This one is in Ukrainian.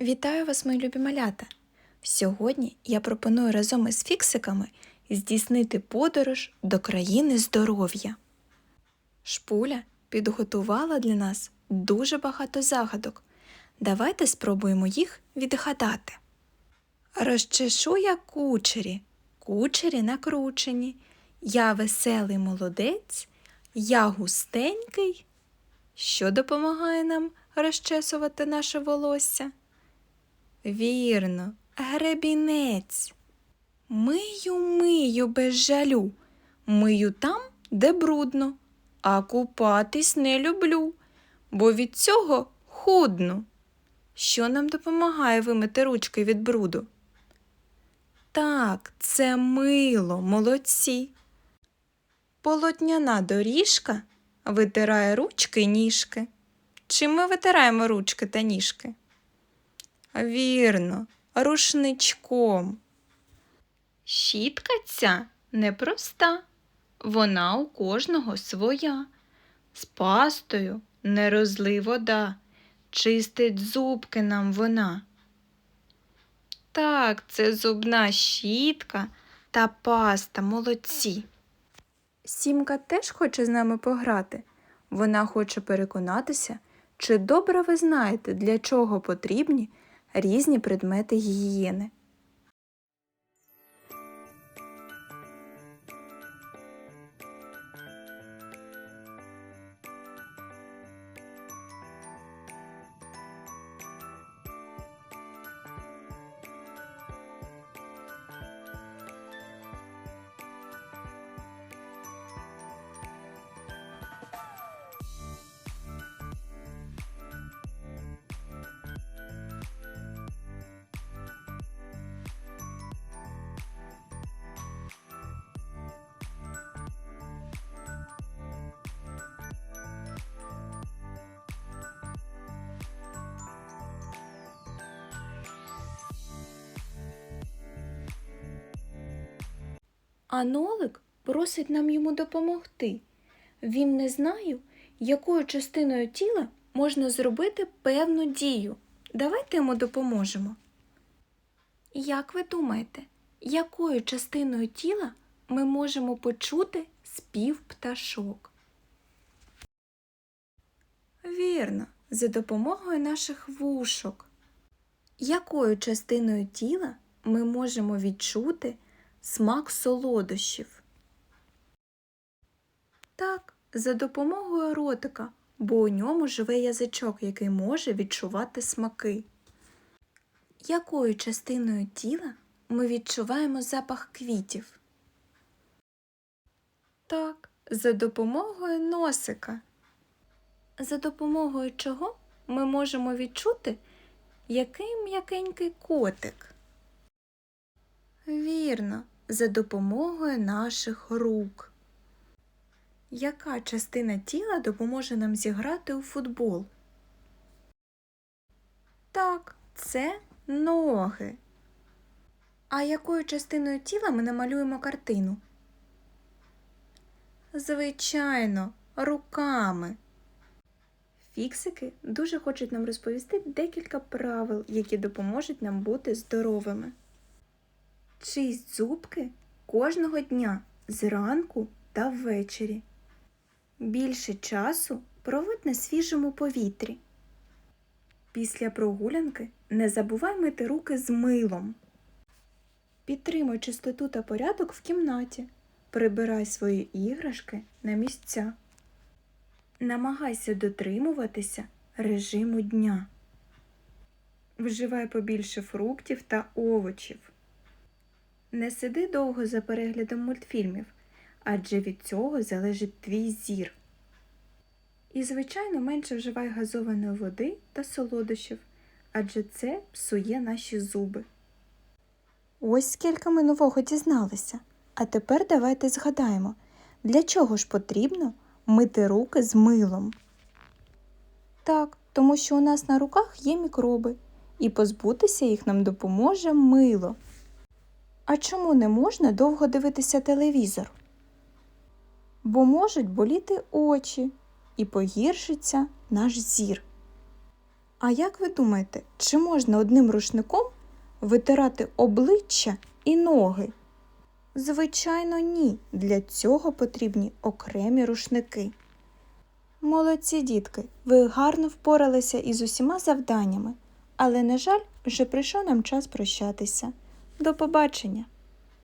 Вітаю вас, мої любі малята! Сьогодні я пропоную разом із фіксиками здійснити подорож до країни здоров'я. Шпуля підготувала для нас дуже багато загадок. Давайте спробуємо їх відгадати. Розчешу я кучері, кучері накручені. Я веселий молодець, я густенький. Що допомагає нам розчесувати наше волосся? Вірно, гребінець. Мию, мию без жалю, мию там, де брудно, а купатись не люблю, бо від цього худну. Що нам допомагає вимити ручки від бруду? Так, це мило, молодці. Полотняна доріжка витирає ручки й ніжки. Чим ми витираємо ручки та ніжки? Вірно, рушничком. Щітка ця непроста, вона у кожного своя. З пастою не розлий вода, чистить зубки нам вона. Так, це зубна щітка та паста, молодці. Сімка теж хоче з нами пограти. Вона хоче переконатися, чи добре ви знаєте, для чого потрібні різні предмети гігієни. А Нолик просить нам йому допомогти. Він не знає, якою частиною тіла можна зробити певну дію. Давайте йому допоможемо. Як ви думаєте, якою частиною тіла ми можемо почути спів пташок? Вірно, за допомогою наших вушок. Якою частиною тіла ми можемо відчути смак солодощів? Так, за допомогою ротика, бо у ньому живе язичок, який може відчувати смаки. Якою частиною тіла ми відчуваємо запах квітів? Так, за допомогою носика. За допомогою чого ми можемо відчути, який м'якенький котик? Вірно, за допомогою наших рук. Яка частина тіла допоможе нам зіграти у футбол? Так, це ноги. А якою частиною тіла ми намалюємо картину? Звичайно, руками. Фіксики дуже хочуть нам розповісти декілька правил, які допоможуть нам бути здоровими. Чисть зубки кожного дня зранку та ввечері. Більше часу проводь на свіжому повітрі. Після прогулянки не забувай мити руки з милом. Підтримуй чистоту та порядок в кімнаті. Прибирай свої іграшки на місця. Намагайся дотримуватися режиму дня. Вживай побільше фруктів та овочів. Не сиди довго за переглядом мультфільмів, адже від цього залежить твій зір. І, звичайно, менше вживай газованої води та солодощів, адже це псує наші зуби. Ось скільки ми нового дізналися. А тепер давайте згадаємо, для чого ж потрібно мити руки з милом. Так, тому що у нас на руках є мікроби, і позбутися їх нам допоможе мило. А чому не можна довго дивитися телевізор? Бо можуть боліти очі і погіршиться наш зір. А як ви думаєте, чи можна одним рушником витирати обличчя і ноги? Звичайно, ні. Для цього потрібні окремі рушники. Молодці дітки, ви гарно впоралися із усіма завданнями, але, на жаль, вже прийшов нам час прощатися. До побачення!